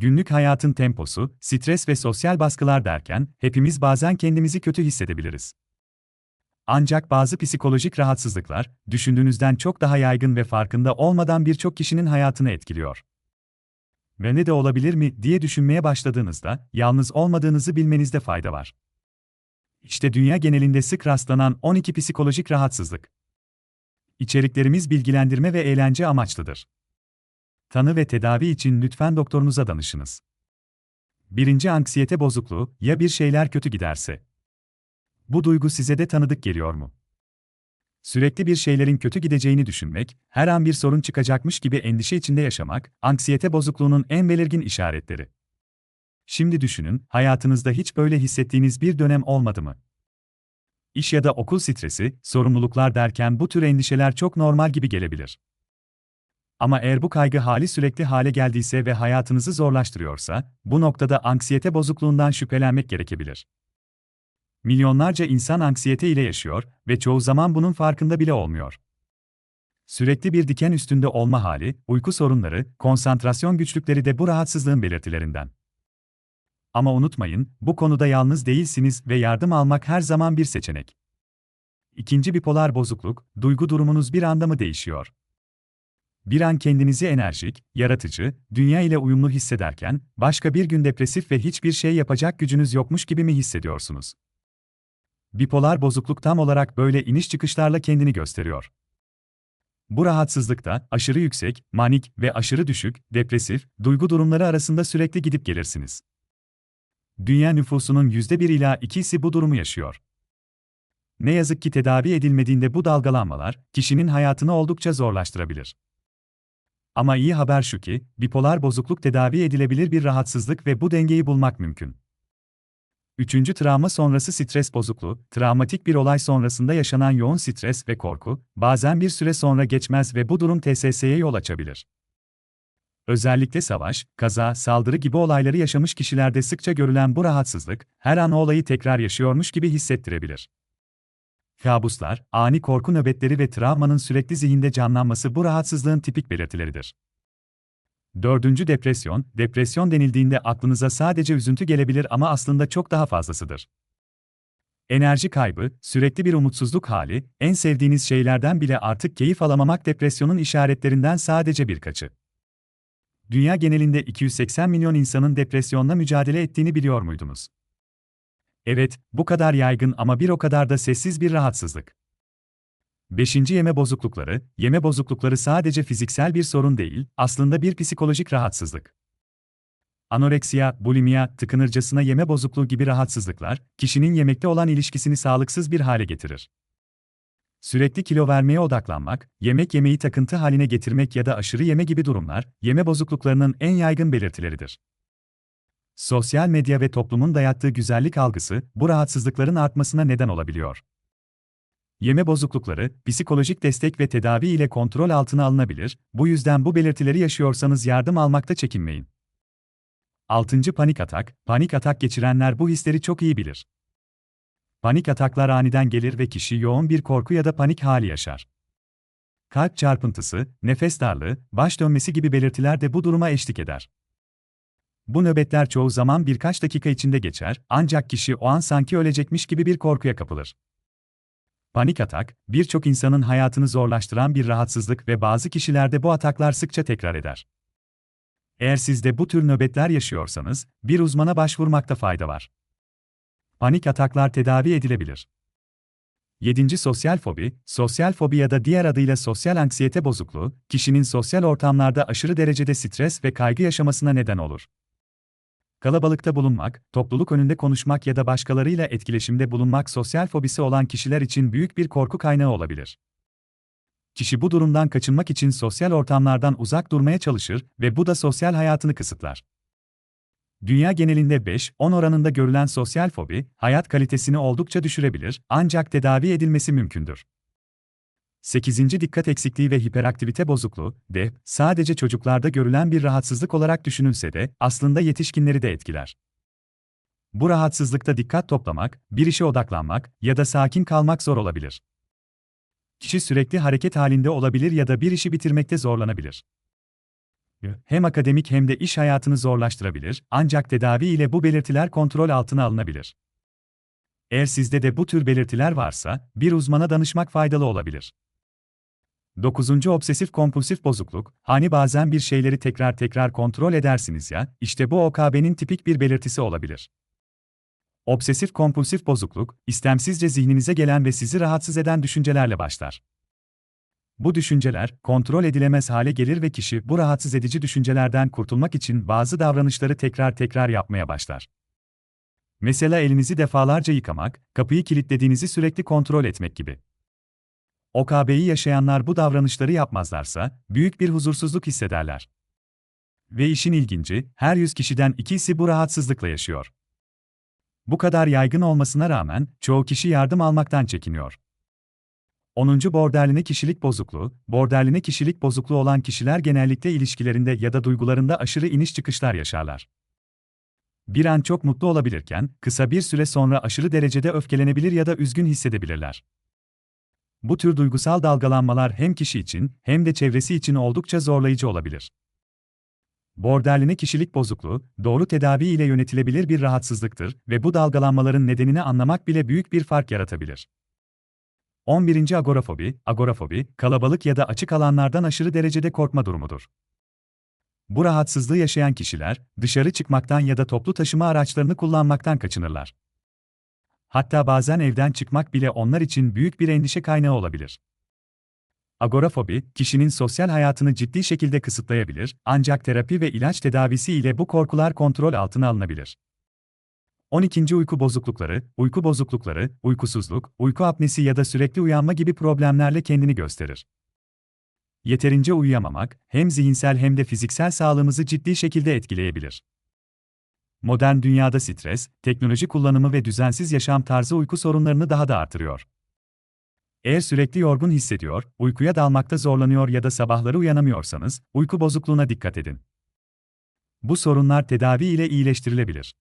günlük hayatın temposu, stres ve sosyal baskılar derken hepimiz bazen kendimizi kötü hissedebiliriz. Ancak bazı psikolojik rahatsızlıklar, düşündüğünüzden çok daha yaygın ve farkında olmadan birçok kişinin hayatını etkiliyor. Ve ne de olabilir mi diye düşünmeye başladığınızda, yalnız olmadığınızı bilmenizde fayda var. İşte dünya genelinde sık rastlanan 12 psikolojik rahatsızlık. İçeriklerimiz bilgilendirme ve eğlence amaçlıdır. Tanı ve tedavi için lütfen doktorunuza danışınız. Birinci anksiyete bozukluğu, ya bir şeyler kötü giderse? Bu duygu size de tanıdık geliyor mu? Sürekli bir şeylerin kötü gideceğini düşünmek, her an bir sorun çıkacakmış gibi endişe içinde yaşamak, anksiyete bozukluğunun en belirgin işaretleri. Şimdi düşünün, hayatınızda hiç böyle hissettiğiniz bir dönem olmadı mı? İş ya da okul stresi, sorumluluklar derken bu tür endişeler çok normal gibi gelebilir. Ama eğer bu kaygı hali sürekli hale geldiyse ve hayatınızı zorlaştırıyorsa, bu noktada anksiyete bozukluğundan şüphelenmek gerekebilir. Milyonlarca insan anksiyete ile yaşıyor ve çoğu zaman bunun farkında bile olmuyor. Sürekli bir diken üstünde olma hali, uyku sorunları, konsantrasyon güçlükleri de bu rahatsızlığın belirtilerinden. Ama unutmayın, bu konuda yalnız değilsiniz ve yardım almak her zaman bir seçenek. İkinci bipolar bozukluk, duygu durumunuz bir anda mı değişiyor? Bir an kendinizi enerjik, yaratıcı, dünya ile uyumlu hissederken, başka bir gün depresif ve hiçbir şey yapacak gücünüz yokmuş gibi mi hissediyorsunuz? Bipolar bozukluk tam olarak böyle iniş çıkışlarla kendini gösteriyor. Bu rahatsızlıkta aşırı yüksek, manik ve aşırı düşük, depresif, duygu durumları arasında sürekli gidip gelirsiniz. Dünya nüfusunun %1 ila 2'si bu durumu yaşıyor. Ne yazık ki tedavi edilmediğinde bu dalgalanmalar, kişinin hayatını oldukça zorlaştırabilir. Ama iyi haber şu ki, bipolar bozukluk tedavi edilebilir bir rahatsızlık ve bu dengeyi bulmak mümkün. Üçüncü travma sonrası stres bozukluğu, travmatik bir olay sonrasında yaşanan yoğun stres ve korku, bazen bir süre sonra geçmez ve bu durum TSS'ye yol açabilir. Özellikle savaş, kaza, saldırı gibi olayları yaşamış kişilerde sıkça görülen bu rahatsızlık, her an olayı tekrar yaşıyormuş gibi hissettirebilir. Kabuslar, ani korku nöbetleri ve travmanın sürekli zihinde canlanması bu rahatsızlığın tipik belirtileridir. Dördüncü depresyon, depresyon denildiğinde aklınıza sadece üzüntü gelebilir ama aslında çok daha fazlasıdır. Enerji kaybı, sürekli bir umutsuzluk hali, en sevdiğiniz şeylerden bile artık keyif alamamak depresyonun işaretlerinden sadece birkaçı. Dünya genelinde 280 milyon insanın depresyonla mücadele ettiğini biliyor muydunuz? Evet, bu kadar yaygın ama bir o kadar da sessiz bir rahatsızlık. Beşinci yeme bozuklukları, yeme bozuklukları sadece fiziksel bir sorun değil, aslında bir psikolojik rahatsızlık. Anoreksiya, bulimia, tıkınırcasına yeme bozukluğu gibi rahatsızlıklar, kişinin yemekte olan ilişkisini sağlıksız bir hale getirir. Sürekli kilo vermeye odaklanmak, yemek yemeyi takıntı haline getirmek ya da aşırı yeme gibi durumlar, yeme bozukluklarının en yaygın belirtileridir. Sosyal medya ve toplumun dayattığı güzellik algısı, bu rahatsızlıkların artmasına neden olabiliyor. Yeme bozuklukları, psikolojik destek ve tedavi ile kontrol altına alınabilir, bu yüzden bu belirtileri yaşıyorsanız yardım almakta çekinmeyin. 6. Panik atak, panik atak geçirenler bu hisleri çok iyi bilir. Panik ataklar aniden gelir ve kişi yoğun bir korku ya da panik hali yaşar. Kalp çarpıntısı, nefes darlığı, baş dönmesi gibi belirtiler de bu duruma eşlik eder. Bu nöbetler çoğu zaman birkaç dakika içinde geçer, ancak kişi o an sanki ölecekmiş gibi bir korkuya kapılır. Panik atak, birçok insanın hayatını zorlaştıran bir rahatsızlık ve bazı kişilerde bu ataklar sıkça tekrar eder. Eğer siz de bu tür nöbetler yaşıyorsanız, bir uzmana başvurmakta fayda var. Panik ataklar tedavi edilebilir. 7. Sosyal fobi, sosyal fobi ya da diğer adıyla sosyal anksiyete bozukluğu, kişinin sosyal ortamlarda aşırı derecede stres ve kaygı yaşamasına neden olur. Kalabalıkta bulunmak, topluluk önünde konuşmak ya da başkalarıyla etkileşimde bulunmak sosyal fobisi olan kişiler için büyük bir korku kaynağı olabilir. Kişi bu durumdan kaçınmak için sosyal ortamlardan uzak durmaya çalışır ve bu da sosyal hayatını kısıtlar. Dünya genelinde 5-10 oranında görülen sosyal fobi, hayat kalitesini oldukça düşürebilir, ancak tedavi edilmesi mümkündür. 8. Dikkat eksikliği ve hiperaktivite bozukluğu, DEP, sadece çocuklarda görülen bir rahatsızlık olarak düşünülse de, aslında yetişkinleri de etkiler. Bu rahatsızlıkta dikkat toplamak, bir işe odaklanmak ya da sakin kalmak zor olabilir. Kişi sürekli hareket halinde olabilir ya da bir işi bitirmekte zorlanabilir. hem akademik hem de iş hayatını zorlaştırabilir, ancak tedavi ile bu belirtiler kontrol altına alınabilir. Eğer sizde de bu tür belirtiler varsa, bir uzmana danışmak faydalı olabilir. 9. Obsesif kompulsif bozukluk, hani bazen bir şeyleri tekrar tekrar kontrol edersiniz ya, işte bu OKB'nin tipik bir belirtisi olabilir. Obsesif kompulsif bozukluk, istemsizce zihninize gelen ve sizi rahatsız eden düşüncelerle başlar. Bu düşünceler, kontrol edilemez hale gelir ve kişi bu rahatsız edici düşüncelerden kurtulmak için bazı davranışları tekrar tekrar yapmaya başlar. Mesela elinizi defalarca yıkamak, kapıyı kilitlediğinizi sürekli kontrol etmek gibi. OKB'yi yaşayanlar bu davranışları yapmazlarsa, büyük bir huzursuzluk hissederler. Ve işin ilginci, her 100 kişiden ikisi bu rahatsızlıkla yaşıyor. Bu kadar yaygın olmasına rağmen, çoğu kişi yardım almaktan çekiniyor. 10. Borderline kişilik bozukluğu, borderline kişilik bozukluğu olan kişiler genellikle ilişkilerinde ya da duygularında aşırı iniş çıkışlar yaşarlar. Bir an çok mutlu olabilirken, kısa bir süre sonra aşırı derecede öfkelenebilir ya da üzgün hissedebilirler. Bu tür duygusal dalgalanmalar hem kişi için hem de çevresi için oldukça zorlayıcı olabilir. Borderline kişilik bozukluğu, doğru tedavi ile yönetilebilir bir rahatsızlıktır ve bu dalgalanmaların nedenini anlamak bile büyük bir fark yaratabilir. 11. Agorafobi, agorafobi, kalabalık ya da açık alanlardan aşırı derecede korkma durumudur. Bu rahatsızlığı yaşayan kişiler, dışarı çıkmaktan ya da toplu taşıma araçlarını kullanmaktan kaçınırlar. Hatta bazen evden çıkmak bile onlar için büyük bir endişe kaynağı olabilir. Agorafobi, kişinin sosyal hayatını ciddi şekilde kısıtlayabilir, ancak terapi ve ilaç tedavisi ile bu korkular kontrol altına alınabilir. 12. Uyku bozuklukları, uyku bozuklukları, uykusuzluk, uyku apnesi ya da sürekli uyanma gibi problemlerle kendini gösterir. Yeterince uyuyamamak, hem zihinsel hem de fiziksel sağlığımızı ciddi şekilde etkileyebilir. Modern dünyada stres, teknoloji kullanımı ve düzensiz yaşam tarzı uyku sorunlarını daha da artırıyor. Eğer sürekli yorgun hissediyor, uykuya dalmakta zorlanıyor ya da sabahları uyanamıyorsanız, uyku bozukluğuna dikkat edin. Bu sorunlar tedavi ile iyileştirilebilir.